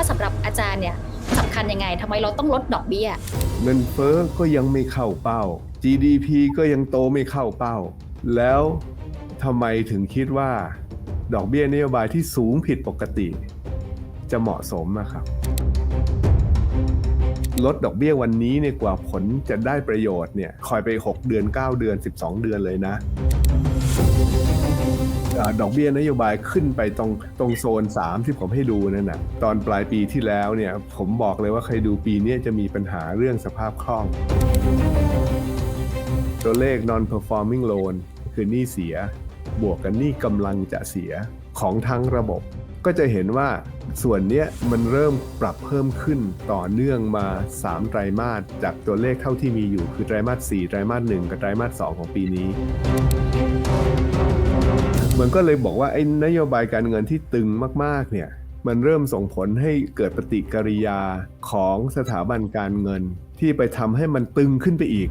ว่าสำหรับอาจารย์เนี่ยสำคัญยังไงทำไมเราต้องลดดอกเบี้ย เงินเฟ้อก็ยังไม่เข้าเป้า GDP ก็ยังโตไม่เข้าเป้า แล้วทำไมถึงคิดว่า ดอกเบี้ยนโยบายที่สูงผิดปกติ จะเหมาะสมนะครับ ลดดอกเบี้ยวันนี้เนี่ยกว่าผลจะได้ประโยชน์เนี่ยคอยไป 6 เดือน 9 เดือน 12 เดือนเลยนะ ดอกเบี้ยนโยบายขึ้นไปตรงตรงโซน 3 ที่ผมให้ดูนั่นนะตอนปลายปีที่แล้วเนี่ยผมบอกเลยว่าใครดูปีนี้จะมีปัญหาเรื่องสภาพคล่อง ตัวเลข non performing loan คือหนี้เสีย บวกกันหนี้กำลังจะเสียของทั้งระบบ ก็จะเห็นว่าส่วนเนี้ยมันเริ่มปรับเพิ่มขึ้นต่อเนื่องมา 3 ไตรมาสจากตัวเลขเท่าที่มีอยู่คือไตรมาส 4 ไตรมาส 1 กับไตรมาส 2 ของปีนี้ มันก็เลยบอกว่าไอ้นโยบายการเงินที่ตึงมากๆเนี่ยมันเริ่มส่งผลให้เกิดปฏิกิริยาของสถาบันการเงิน ที่ไปทำให้มันตึงขึ้นไปอีก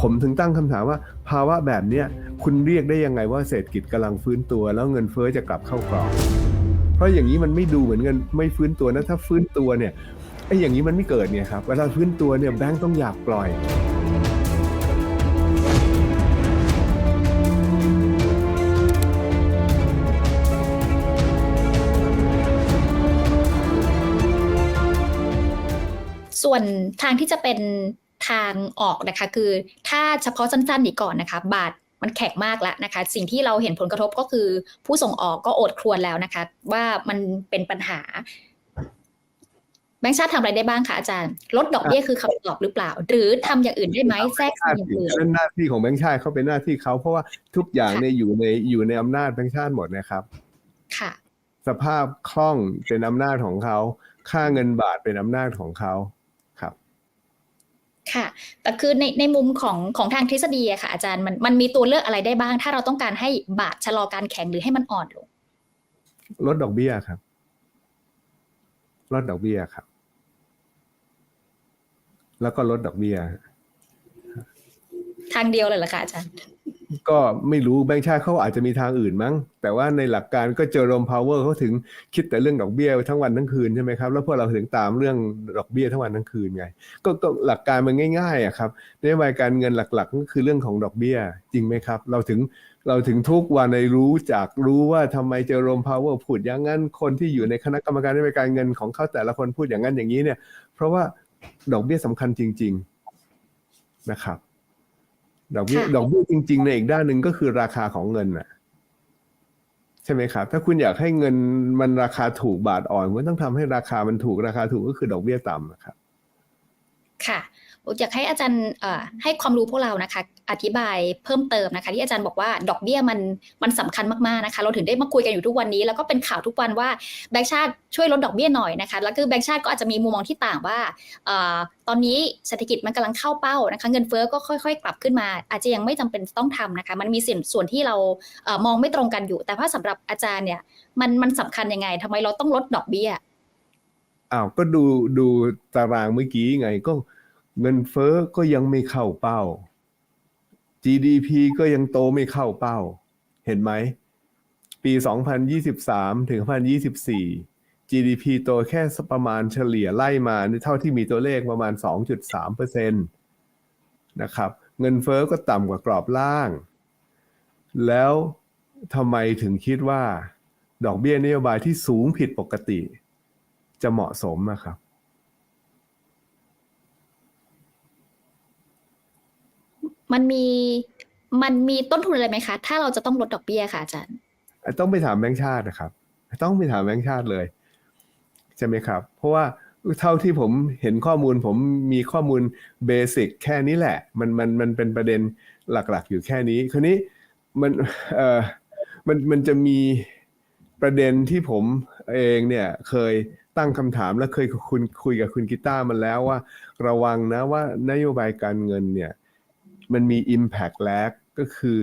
ผมถึงตั้งคำถามว่า ภาวะแบบนี้คุณเรียกได้ยังไงว่าเศรษฐกิจกำลังฟื้นตัว แล้วเงินเฟ้อจะกลับเข้ากรอบเพราะอย่างนี้มันไม่ดูเหมือนเงินไม่ฟื้นตัวนะถ้าฟื้นตัวเนี่ยไอ้อย่างนี้มันไม่เกิดเนี่ยครับเวลาฟื้นตัวเนี่ยแบงก์ต้องอยากปล่อย ส่วนทางที่จะเป็นทางออกนะคะ คือถ้าเฉพาะสั้นๆนี้ก่อนนะคะ บาทมันแข็งมากแล้วนะคะ สิ่งที่เราเห็นผลกระทบก็คือ ผู้ส่งออกก็โอดครวญแล้วนะคะ ว่ามันเป็นปัญหาแบงค์ชาติทำอะไรได้บ้างคะอาจารย์ ลดดอกเบี้ยคือคำตอบหรือเปล่า หรือทำอย่างอื่นได้ไหมแทรกหน้าอย่างที่อื่นนั่นหน้าที่ของแบงค์ชาติเขาเป็นหน้าที่เขาเพราะว่าทุกอย่างเนี่ยอยู่ในอยู่ในอำนาจแบงค์ชาติหมดนะครับ ค่ะ สภาพคล่องเป็นอำนาจของเขา ค่าเงินบาทเป็นอำนาจของเขาครับ ค่ะ แต่คือในในมุมของของทางทฤษฎีอะค่ะ อาจารย์มันมันมีตัวเลือกอะไรได้บ้าง ถ้าเราต้องการให้บาทชะลอการแข็งหรือให้มันอ่อนลงลดดอกเบี้ยครับลดดอกเบี้ยครับ แล้วก็ลดดอกเบี้ย ทางเดียวเลยเหรอคะอาจารย์ ก็ไม่รู้แบงค์ชาติเขาอาจจะมีทางอื่นมั้ง แต่ว่าในหลักการก็เจอรมพาวเวอร์เขาถึงคิดแต่เรื่องดอกเบี้ยทั้งวันทั้งคืนใช่ไหมครับแล้วพวกเราถึงตามเรื่องดอกเบี้ยทั้งวันทั้งคืนไงก็ก็หลักการมันง่ายๆอะครับนโยบายการเงินหลักๆก็คือเรื่องของดอกเบี้ยจริงไหมครับ เราถึงเราถึงทุกวันในรู้จากรู้ว่าทำไมเจอรมพาวเวอร์พูดอย่างนั้นคนที่อยู่ในคณะกรรมการนโยบายการเงินของเขาแต่ละคนพูดอย่างนั้นอย่างนี้เนี่ย เพราะว่าดอกเบี้ยสำคัญจริง ๆนะครับ ดอกเบี้ยค่ะดอกเบี้ยจริงๆในอีกด้านหนึ่งก็คือราคาของเงินน่ะ ใช่ไหมครับ ถ้าคุณอยากให้เงินมันราคาถูกบาทอ่อนคุณต้องทำให้ราคามันถูกราคาถูกก็คือดอกเบี้ยต่ำนะครับ ค่ะ อยากให้อาจารย์ให้ความรู้พวกเรานะคะ อธิบายเพิ่มเติมนะคะ ที่อาจารย์บอกว่าดอกเบี้ยมันมันสำคัญมากๆนะคะ เราถึงได้มาคุยกันอยู่ทุกวันนี้ แล้วก็เป็นข่าวทุกวันว่าแบงค์ชาติช่วยลดดอกเบี้ยหน่อยนะคะ แล้วคือแบงค์ชาติก็อาจจะมีมุมมองที่ต่างว่าอตอนนี้เศรษฐกิจมันกำลังเข้าเป้านะคะ เงินเฟ้อก็ค่อย ๆ กลับขึ้นมา อาจจะยังไม่จำเป็นต้องทำนะคะ มันมีส่วนส่วนที่เรามองไม่ตรงกันอยู่ แต่ว่าสำหรับอาจารย์เนี่ยมันมันสำคัญยังไงทำไมเราต้องลดดอกเบี้ยอ้าวก็ดูดูตารางเมื่อกี้ไงก็ เงินเฟ้อก็ยังไม่เข้าเป้า GDP ก็ยังโตไม่เข้าเป้า เห็นไหม ปี 2023 ถึง 2024 GDP โตแค่ประมาณเฉลี่ยไล่มาเท่าที่มีตัวเลขประมาณ 2.3%นะครับ เงินเฟ้อก็ต่ำกว่ากรอบล่าง แล้วทำไมถึงคิดว่า ดอกเบี้ยนโยบายที่สูงผิดปกติ จะเหมาะสมนะครับ มันมีมันมีต้นทุนอะไรไหมคะ ถ้าเราจะต้องลดดอกเบี้ยค่ะอาจารย์ ต้องไปถามแบงค์ชาตินะครับ ต้องไปถามแบงค์ชาติเลยใช่ไหมครับ เพราะว่าเท่าที่ผมเห็นข้อมูลผมมีข้อมูลเบสิกแค่นี้แหละ มันมันมันเป็นประเด็นหลักๆ อยู่แค่นี้คราวนี้มันเอ่อมันมันจะมีประเด็นที่ผมเองเนี่ยเคยตั้งคำถามและเคยคุณคุยกับคุณกีตามันแล้วว่า ระวังนะว่านโยบายการเงินเนี่ย มันมี Impact lag ก็คือ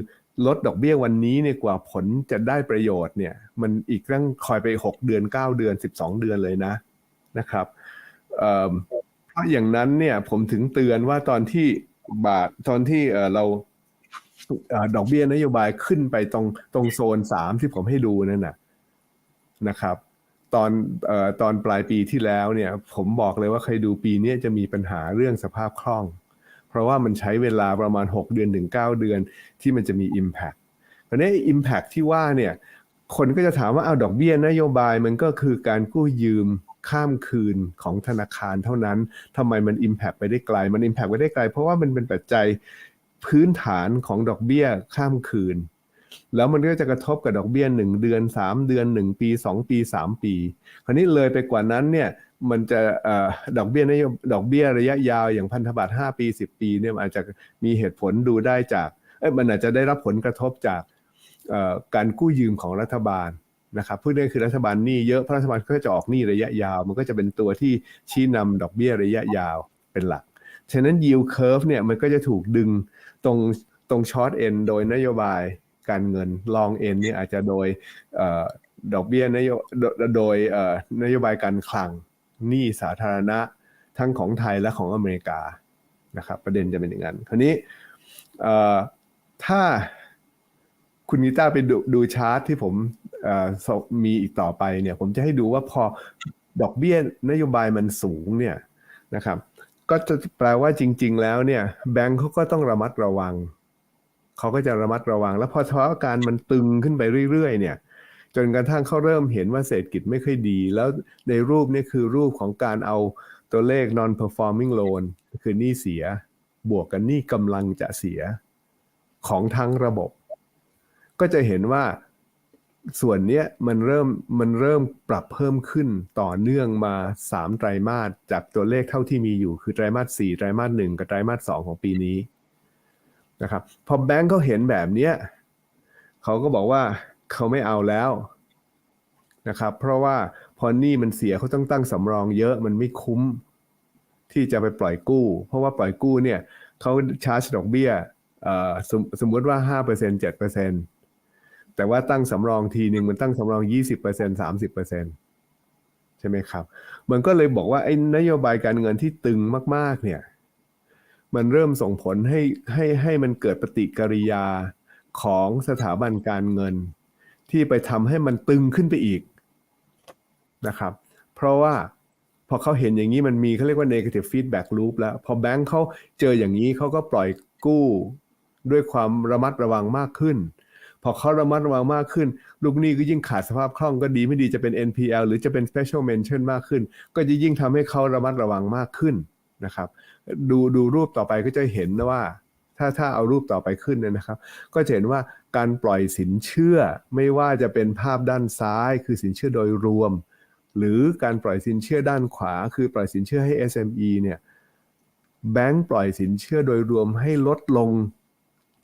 ลดดอกเบี้ยวันนี้เนี่ยกว่าผลจะได้ประโยชน์เนี่ย มันอีกตั้งคอยไป 6 เดือน 9 เดือน 12 เดือนเลยนะนะครับเพราะอย่างนั้นเนี่ยผมถึงเตือนว่าตอนที่บาทตอนที่เราอดอกเบี้ยนโยบายขึ้นไปตรงตรงโซน3ที่ผมให้ดูนั่นนะนะครับ ตอนอตอนปลายปีที่แล้วเนี่ย ผมบอกเลยว่าใครดูปีนี้จะมีปัญหาเรื่องสภาพคล่อง ราะว่ามันใช้เวลาประมาณ 6 เดือนถึง 9 เดือนที่มันจะมี Impact คราวนี้ Impact ที่ว่าเนี่ยคนก็จะถามว่าเอาดอกเบี้ยนโยบายมันก็คือการกู้ยืมข้ามคืนของธนาคารเท่านั้นทำไมมัน Impact ไปได้ไกล มัน Impact ไปได้ไกล เพราะว่ามันเป็นปัจจัยพื้นฐานของดอกเบี้ยข้ามคืน แล้วมันก็จะกระทบกับดอกเบี้ย 1 เดือน 3 เดือน 1 ปี 2 ปี 3 ปี คราวนี้เลยไปกว่านั้นเนี่ย มันจะอดอกเบี้ยนโยดอกเบี้ยระยะยาวอย่างพันธบัตร5 ปี 10 ปีเนี่ยอาจจะมีเหตุผลดูได้จากมันอาจจะได้รับผลกระทบจากการกู้ยืมของรัฐบาลนะครับพูดง่ายคือรัฐบาลหนี้เยอะเพราะรัฐบาลก็จะออกหนี้ระยะยาว มันก็จะเป็นตัวที่ชี้นำดอกเบี้ยระยะยาวเป็นหลัก ฉะนั้น yield curve เนี่ยมันก็จะถูกดึงตรงตรง short end โดยนโยบายการเงิน long end เนี่ยอาจจะโดยอดอกเบี้ยนโยโดโดยนโยบายการคลัง หนี้สาธารณะทั้งของไทยและของอเมริกานะครับประเด็นจะเป็นอย่างนั้นคราวนี้ถ้าคุณนิต้าไปดูดูชาร์ตที่ผมมีอีกต่อไปเนี่ยผมจะให้ดูว่าพอดอกเบี้ยนโยบายมันสูงเนี่ยนะครับก็จะแปลว่าจริง ๆ แล้วเนี่ยแบงก์เขาก็ต้องระมัดระวัง เขาก็จะระมัดระวัง แล้วพอสถานการมันตึงขึ้นไปเรื่อยๆเนี่ย จนกระทั่งเขาเริ่มเห็นว่าเศรษฐกิจไม่ค่อยดี แล้วในรูปนี้คือรูปของการเอาตัวเลข non performing loan คือหนี้เสีย บวกกันหนี้กำลังจะเสียของทั้งระบบ ก็จะเห็นว่าส่วนนี้มันเริ่มมันเริ่มปรับเพิ่มขึ้นต่อเนื่องมา 3 ไตรมาสจากตัวเลขเท่าที่มีอยู่คือไตรมาส4ไตรมาส1กับไตรมาส2ของปีนี้นะครับพอแบงก์เขาเห็นแบบเนี้ยเขาก็บอกว่า เขาไม่เอาแล้วนะครับ เพราะว่าพอหนี้มันเสียเขาต้องตั้งสำรองเยอะมันไม่คุ้ม ที่จะไปปล่อยกู้ เพราะว่าปล่อยกู้เนี่ยเขาชาร์จดอกเบี้ยเอ่อสมสมมติว่า 5% 7%แต่ว่าตั้งสำรองทีหนึ่งมันตั้งสำรอง 20% 30%ใช่ไหมครับ มันก็เลยบอกว่าไอ้นโยบายการเงินที่ตึงมาก ๆ เนี่ย มันเริ่มส่งผลให้ให้ให้มันเกิดปฏิกิริยาของสถาบันการเงิน ที่ไปทำให้มันตึงขึ้นไปอีกนะครับ เพราะว่าพอเขาเห็นอย่างนี้มันมีเขาเรียกว่า negative feedback loop แล้ว พอแบงค์เขาเจออย่างนี้เขาก็ปล่อยกู้ด้วยความระมัดระวังมากขึ้น พอเขาระมัดระวังมากขึ้น ลูกหนี้ก็ยิ่งขาดสภาพคล่องก็ดีไม่ดีจะเป็น NPL หรือจะเป็น special mention มากขึ้น ก็จะยิ่งทำให้เขาระมัดระวังมากขึ้นนะครับ ดูดูรูปต่อไปก็จะเห็นนะว่า ถ้าถ้าเอารูปต่อไปขึ้นเนยนะครับ ก็จะเห็นว่าการปล่อยสินเชื่อไม่ว่าจะเป็นภาพด้านซ้าย คือสินเชื่อโดยรวม หรือการปล่อยสินเชื่อด้านขวา คือปล่อยสินเชื่อให้ SME เนี่ยแบงก์ปล่อยสินเชื่อโดยรวมให้ลดลง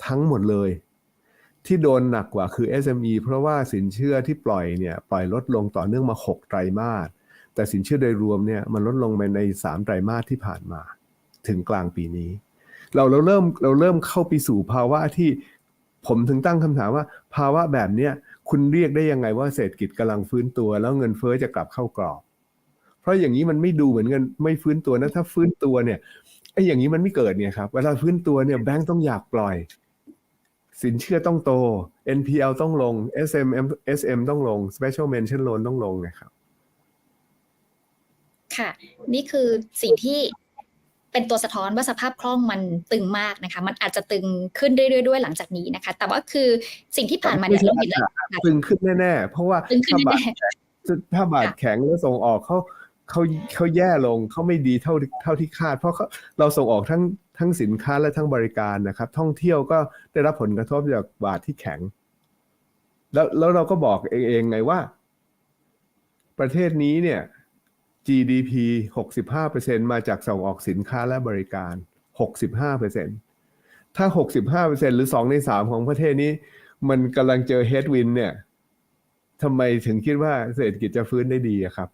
ทั้งหมดเลย ที่โดนหนักกว่าคือ SME เพราะว่าสินเชื่อที่ปล่อยเนี่ยปล่อยลดลงต่อเนื่องมา 6 ไตรมาสแต่สินเชื่อโดยรวมเนี่ยมันลดลงไปใน 3 ไตรมาสที่ผ่านมา ถึงกลางปีนี้ เราเราเริ่มเราเริ่มเข้าไปสู่ภาวะที่ผมถึงตั้งคำถามว่า ภาวะแบบเนี้ยคุณเรียกได้ยังไงว่าเศรษฐกิจกำลังฟื้นตัว แล้วเงินเฟ้อจะกลับเข้ากรอบ เพราะอย่างนี้มันไม่ดูเหมือนเงินไม่ฟื้นตัวนะถ้าฟื้นตัวเนี่ยไอ้อย่างนี้มันไม่เกิดเนี่ยครับเวลาฟื้นตัวเนี่ยแบงก์ต้องอยากปล่อย สินเชื่อต้องโต NPL ต้องลง SM SM ต้องลง Special Mention Loan ต้องลงนะครับค่ะ นี่คือสิ่งที่ เป็นตัวสะท้อนว่าสภาพคล่องมันตึงมากนะคะ มันอาจจะตึงขึ้นเรื่อยๆด้วยหลังจากนี้นะคะ แต่ว่าคือสิ่งที่ผ่านมาเนี่ยเราเห็นแล้วตึงขึ้นแน่ๆเพราะว่าตึงขึ้นถ้าบาทแน่ถ้าบาทแข็งแล้วส่งออกเขาเขาเขาแย่ลงเขาไม่ดีเท่าเท่าที่คาด เพราะเขาเราส่งออกทั้งทั้งสินค้าและทั้งบริการนะครับ ท่องเที่ยวก็ได้รับผลกระทบจากบาทที่แข็ง แล้วแล้วเราก็บอกเองเองไงว่า ประเทศนี้เนี่ย GDP 65%มาจากส่งออกสินค้าและบริการ 65%ถ้า 65%หรือ 2 ใน 3 ของประเทศนี้ มันกำลังเจอเฮดวินเนี่ยทำไมถึงคิดว่าเศรษฐกิจจะฟื้นได้ดีอะครับ